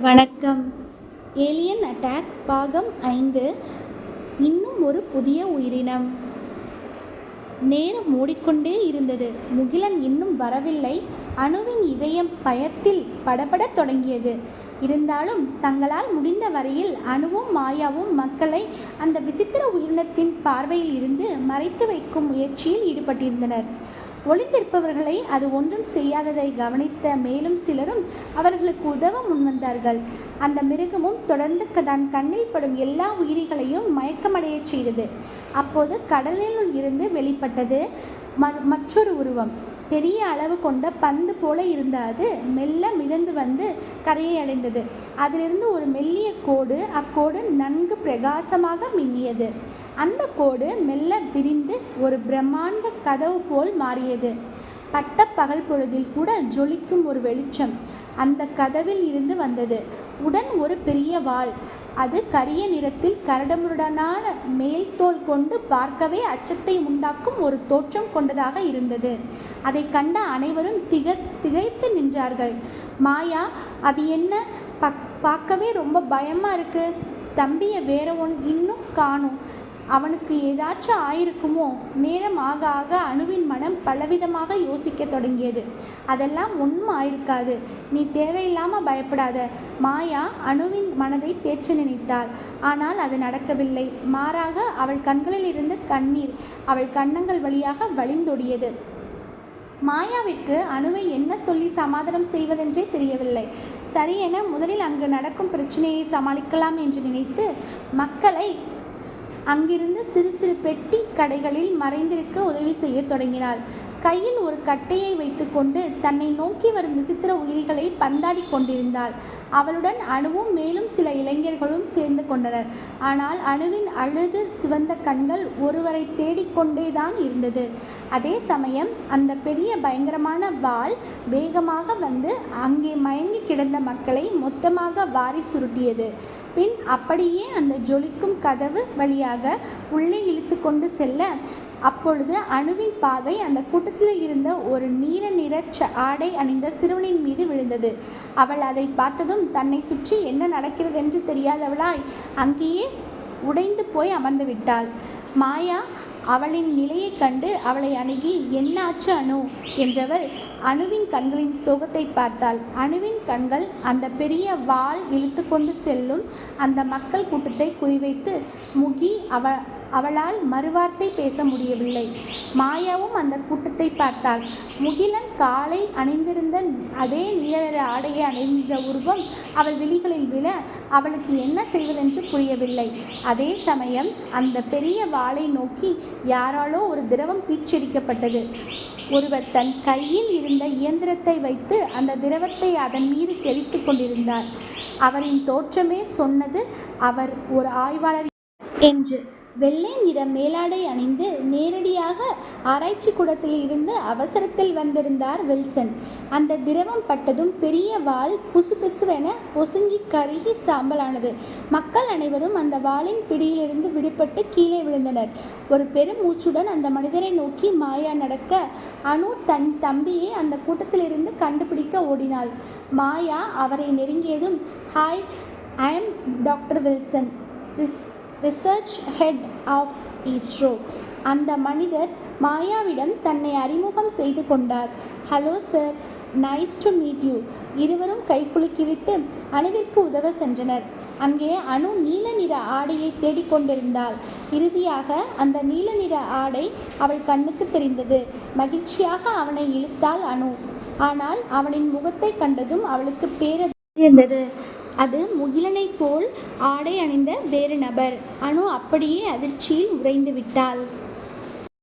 வணக்கம். Alien attack பாகம் ஐந்து. இன்னும் ஒரு புதிய உயிரினம். நேரம் ஓடிக்கொண்டே இருந்தது. முகிலன் இன்னும் வரவில்லை. அணுவின் இதயம் பயத்தில் படபடத் தொடங்கியது. இருந்தாலும் தங்களால் முடிந்த வரையில் அணுவும் மாயாவும் மக்களை அந்த விசித்திர உயிரினத்தின் பார்வையில் இருந்து மறைத்து வைக்கும் முயற்சியில் ஈடுபட்டிருந்தனர். ஒளிந்திருப்பவர்களை அது ஒன்றும் செய்யாததை கவனித்த மேலும் சிலரும் அவர்களுக்கு உதவ முன்வந்தார்கள். அந்த மிருகமும் தொடர்ந்து தன் கண்ணில் படும் எல்லா உயிரிகளையும் மயக்கமடையச் செய்தது. அப்போது கடலினுள் இருந்து வெளிப்பட்டது ம- மற்றொரு உருவம். பெரிய அளவு கொண்ட பந்து போல இருந்த அது மெல்ல மிதந்து வந்து கரையை அடைந்தது. அதிலிருந்து ஒரு மெல்லிய கோடு அக்கோடு நன்கு பிரகாசமாக மின்னியது. அந்த கோடு மெல்ல விரிந்து ஒரு பிரம்மாண்ட கதவு போல் மாறியது. பட்ட பகல் பொழுதில் கூட ஜொலிக்கும் ஒரு வெளிச்சம் அந்த கதவில் இருந்து வந்தது. உடன் ஒரு பெரிய வாள். அது கரிய நிறத்தில் கரடுமுரடான மேல் தோல் கொண்டு பார்க்கவே அச்சத்தை உண்டாக்கும் ஒரு தோற்றம் கொண்டதாக இருந்தது. அதை கண்ட அனைவரும் திக திகைத்து நின்றார்கள். மாயா அது என்ன? பக் பார்க்கவே ரொம்ப பயமா இருக்கு. தம்பியை வேற ஒன் இன்னும் காணும். அவனுக்கு ஏதாச்சும் ஆயிருக்குமோ? நேரம் ஆக ஆக அணுவின் மனம் பலவிதமாக யோசிக்கத் தொடங்கியது. அதெல்லாம் ஒன்றும் ஆயிருக்காது. நீ தேவையில்லாமல் பயப்படாத. மாயா அணுவின் மனதை தேற்ற நினைத்தாள். ஆனால் அது நடக்கவில்லை. மாறாக அவள் கண்களில் இருந்து கண்ணீர் அவள் கன்னங்கள் வழியாக வழிந்தொடியது. மாயாவிற்கு அணுவை என்ன சொல்லி சமாதானம் செய்வதென்றே தெரியவில்லை. சரியென முதலில் அங்கு நடக்கும் பிரச்சனையை சமாளிக்கலாம் என்று நினைத்து மக்களை அங்கிருந்து சிறு சிறு பெட்டி கடைகளில் மறைந்திருக்க உதவி செய்யத் தொடங்கினாள். கையில் ஒரு கட்டையை வைத்துக்கொண்டு தன்னை நோக்கி வரும் விசித்திர உயிரிகளை பந்தாடி கொண்டிருந்தாள். அவளுடன் அணுவும் மேலும் சில இளைஞர்களும் சேர்ந்து கொண்டனர். ஆனால் அணுவின் அழுது சிவந்த கண்கள் ஒருவரை தேடிக்கொண்டேதான் இருந்தது. அதே சமயம் அந்த பெரிய பயங்கரமான வாள் வேகமாக வந்து அங்கே மயங்கி கிடந்த மக்களை மொத்தமாக வாரி சுருட்டியது. பின் அப்படியே அந்த ஜொலிக்கும் கதவு வழியாக உள்ளே இழுத்து கொண்டு செல்ல அப்பொழுது அணுவின் பார்வை அந்த கூட்டத்தில் இருந்த ஒரு நீல நிற ஆடை அணிந்த சிறுவனின் மீது விழுந்தது. அவள் அதை பார்த்ததும் தன்னை சுற்றி என்ன நடக்கிறது என்று தெரியாதவளாய் அங்கேயே உடைந்து போய் அமர்ந்து விட்டாள். மாயா அவளின் நிலையைக் கண்டு அவளை அணுகி என்னாச்சு அணு என்றவள் அணுவின் கண்களின் சோகத்தை பார்த்தாள். அணுவின் கண்கள் அந்த பெரிய வாள் இழுத்து கொண்டு செல்லும் அந்த மக்கள் கூட்டத்தை குறிவைத்து முகி அவ அவளால் மறுவார்த்தை பேச முடியவில்லை. மாயாவும் அந்த கூட்டத்தை பார்த்தாள். முகிலன் காலை அணிந்திருந்த அதே நீல நிற ஆடையை அணிந்த உருவம் அவள் விழிகளில் விழ அவளுக்கு என்ன செய்வதென்று புரியவில்லை. அதே சமயம் அந்த பெரிய வாளை நோக்கி யாராலோ ஒரு திரவம் பீச்சடிக்கப்பட்டது. ஒருவர் தன் கையில் இருந்த இயந்திரத்தை வைத்து அந்த திரவத்தை அதன் மீது தெளித்து கொண்டிருந்தார். அவரின் தோற்றமே சொன்னது அவர் ஒரு ஆய்வாளர் என்று. வெள்ளை நிற மேலாடை அணிந்து நேரடியாக ஆராய்ச்சி கூடத்தில் இருந்து அவசரத்தில் வந்திருந்தார் வில்சன். அந்த திரவம் பட்டதும் பெரிய வாள் புசுபுசுவென பொசுங்கி கருகி சாம்பலானது. மக்கள் அனைவரும் அந்த வாளின் பிடியிலிருந்து விடுபட்டு கீழே விழுந்தனர். ஒரு பெரும் மூச்சுடன் அந்த மனிதரை நோக்கி மாயா நடக்க அனு தன் தம்பியை அந்த கூட்டத்திலிருந்து கண்டுபிடிக்க ஓடினாள். மாயா அவரை நெருங்கியதும் hi I am doctor Wilson research head of ISRO அந்த மனிதர் மாயாவிடம் தன்னை அறிமுகம் செய்து கொண்டார். Hello sir nice to meet you இருவரும் கைக்குலுக்கிவிட்டு அணுவிற்கு உதவ சென்றனர். அங்கே அணு நீல நிற ஆடையை தேடிக்கொண்டிருந்தாள் இறுதியாக அந்த நீல நிற ஆடை அவள் கண்ணுக்கு தெரிந்தது. மகிழ்ச்சியாக அவனை இழுத்தாள் அணு. ஆனால் அவனின் முகத்தை கண்டதும் அவளுக்கு பேர இருந்தது. அது முகிலனைப் போல் ஆடை அணிந்த வேறு நபர். அணு அப்படியே அதிர்ச்சியில் உறைந்து விட்டாள்.